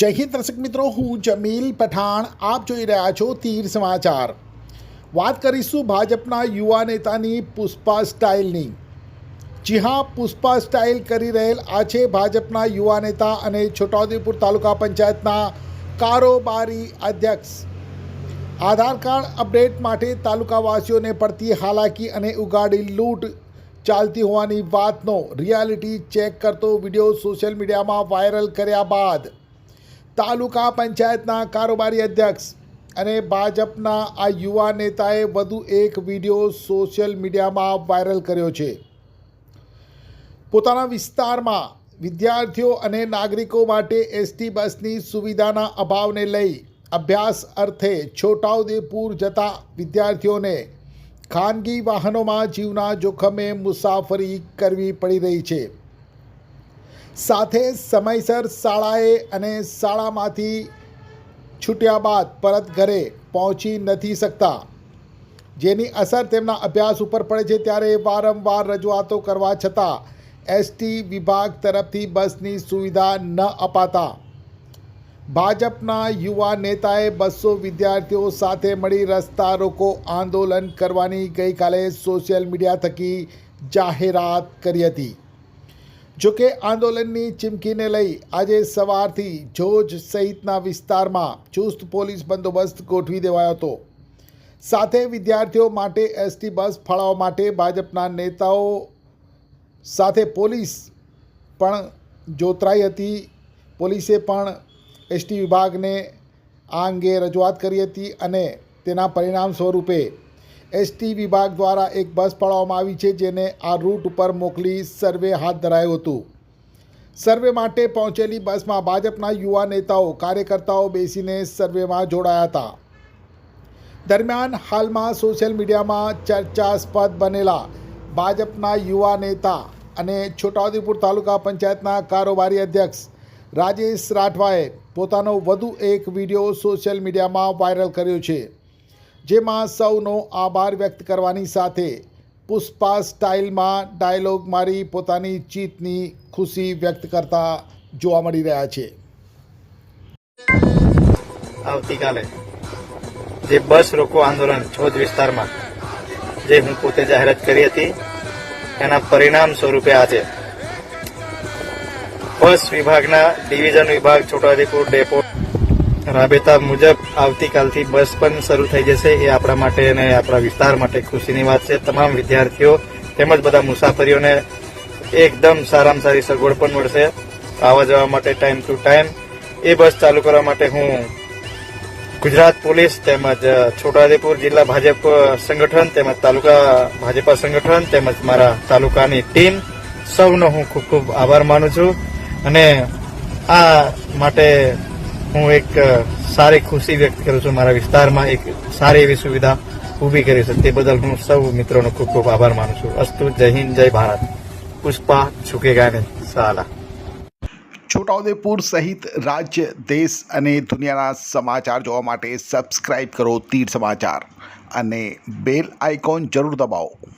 જય હિન્દ દર્શક મિત્રો, હું જમીલ પઠાણ, આપ જોઈ રહ્યા છો તીર સમાચાર. વાત કરીશું ભાજપના યુવા નેતાની પુષ્પા સ્ટાઇલની. જી હા, પુષ્પા સ્ટાઇલ કરી રહેલ આ છે ભાજપના યુવા નેતા અને છોટાઉદેપુર તાલુકા પંચાયતના કારોબારી અધ્યક્ષ. આધાર કાર્ડ અપડેટ માટે તાલુકાવાસીઓને પડતી હાલાકી અને ઉગાડી લૂંટ ચાલતી હોવાની વાતનો રિયાલિટી ચેક કરતો વીડિયો સોશિયલ મીડિયામાં વાયરલ કર્યા બાદ તાલુકા પંચાયતના કારોબારી અધ્યક્ષ અને ભાજપના આ યુવા નેતાએ વધુ એક વીડિયો સોશિયલ મીડિયામાં વાયરલ કર્યો છે. પોતાના વિસ્તારમાં વિદ્યાર્થીઓ અને નાગરિકો માટે એસટી બસની સુવિધાના અભાવને લઈ અભ્યાસ અર્થે છોટાઉદેપુર જતા વિદ્યાર્થીઓને ખાનગી વાહનોમાં જીવના જોખમે મુસાફરી કરવી પડી રહી છે. સાથે સમયસર શાળાએ અને શાળામાંથી છૂટ્યા બાદ પરત ઘરે પહોંચી નથી શકતા. જેની અસર તેમના અભ્યાસ ઉપર પડે છે ત્યારે વારંવાર રજૂઆતો કરવા છતાં એસટી વિભાગ તરફથી બસની સુવિધા ન અપાતા. ભાજપના યુવા નેતાએ બસો વિદ્યાર્થીઓ સાથે મળી રસ્તા રોકો આંદોલન કરવાની ગઈકાલે સોશિયલ મીડિયા થકી જાહેરાત કરી હતી. જોકે આંદોલનની ચીમકીને લઈ આજે સવારથી જોજ સહિતના વિસ્તારમાં ચુસ્ત પોલીસ બંદોબસ્ત ગોઠવી દેવાયો હતો. સાથે વિદ્યાર્થીઓ માટે એસટી બસ ફાળવવા માટે ભાજપના નેતાઓ સાથે પોલીસ પણ જોતરાઈ હતી. પોલીસે પણ એસટી વિભાગને આ અંગે રજૂઆત કરી હતી અને તેના પરિણામ સ્વરૂપે એસટી વિભાગ દ્વારા એક બસ ફાળવવામાં આવી છે જેને આ રૂટ ઉપર મોકલી સર્વે હાથ ધરાયું હતું. સર્વે માટે પહોંચેલી બસમાં ભાજપના યુવા નેતાઓ, કાર્યકર્તાઓ બેસીને સર્વેમાં જોડાયા હતા. દરમિયાન હાલમાં સોશિયલ મીડિયામાં ચર્ચાસ્પદ બનેલા ભાજપના યુવા નેતા અને છોટાઉદેપુર તાલુકા પંચાયતના કારોબારી અધ્યક્ષ રાજેશ રાઠવાએ પોતાનો વધુ એક વીડિયો સોશિયલ મીડિયામાં વાયરલ કર્યો છે. જેમાં સૌનો આભાર વ્યક્ત કરવાની સાથે પુષ્પા સ્ટાઇલમાં ડાયલોગ મારી પોતાની જીતની ખુશી વ્યક્ત કરતા જોવા મળી રહ્યા છે. આવતીકાલે જે બસ રોકો આંદોલન છોજ વિસ્તારમાં જે હું પોતે જાહેરાત કરી હતી, એના પરિણામ સ્વરૂપે આજે બસ વિભાગના ડિવિઝન વિભાગ છોટાઉદેપુર ડેપો રાબેતા મુજબ આવતીકાલથી બસ પણ શરૂ થઈ જશે. એ આપણા માટે અને આપણા વિસ્તાર માટે ખુશીની વાત છે. તમામ વિદ્યાર્થીઓ તેમજ બધા મુસાફરીઓને એકદમ સારામાં સારી સગવડ પણ મળશે. આવવા જવા માટે ટાઈમ ટુ ટાઈમ એ બસ ચાલુ કરવા માટે હું ગુજરાત પોલીસ તેમજ છોટાઉદેપુર જિલ્લા ભાજપ સંગઠન તેમજ તાલુકા ભાજપા સંગઠન તેમજ મારા તાલુકાની ટીમ સૌનો હું ખૂબ ખૂબ આભાર માનું છું. અને આ માટે હું એક સારી ખુશી વ્યક્ત કરું છું મારા વિસ્તારમાં. એક સારી એવી સુવિધા ઊભી કરી છે. તે બદલ હું સૌ મિત્રોનો ખૂબ ખૂબ આભાર માનું છું. અસ્તુ, જય હિન્દ, જય ભારત. પુષ્પા ઝુકેગા નહીં સાલા. છોટાઉદેપુર સહિત રાજ્ય, દેશ અને દુનિયાના સમાચાર જોવા માટે સબસ્ક્રાઇબ કરો તીર સમાચાર અને બેલ આઇકોન જરૂર દબાવો.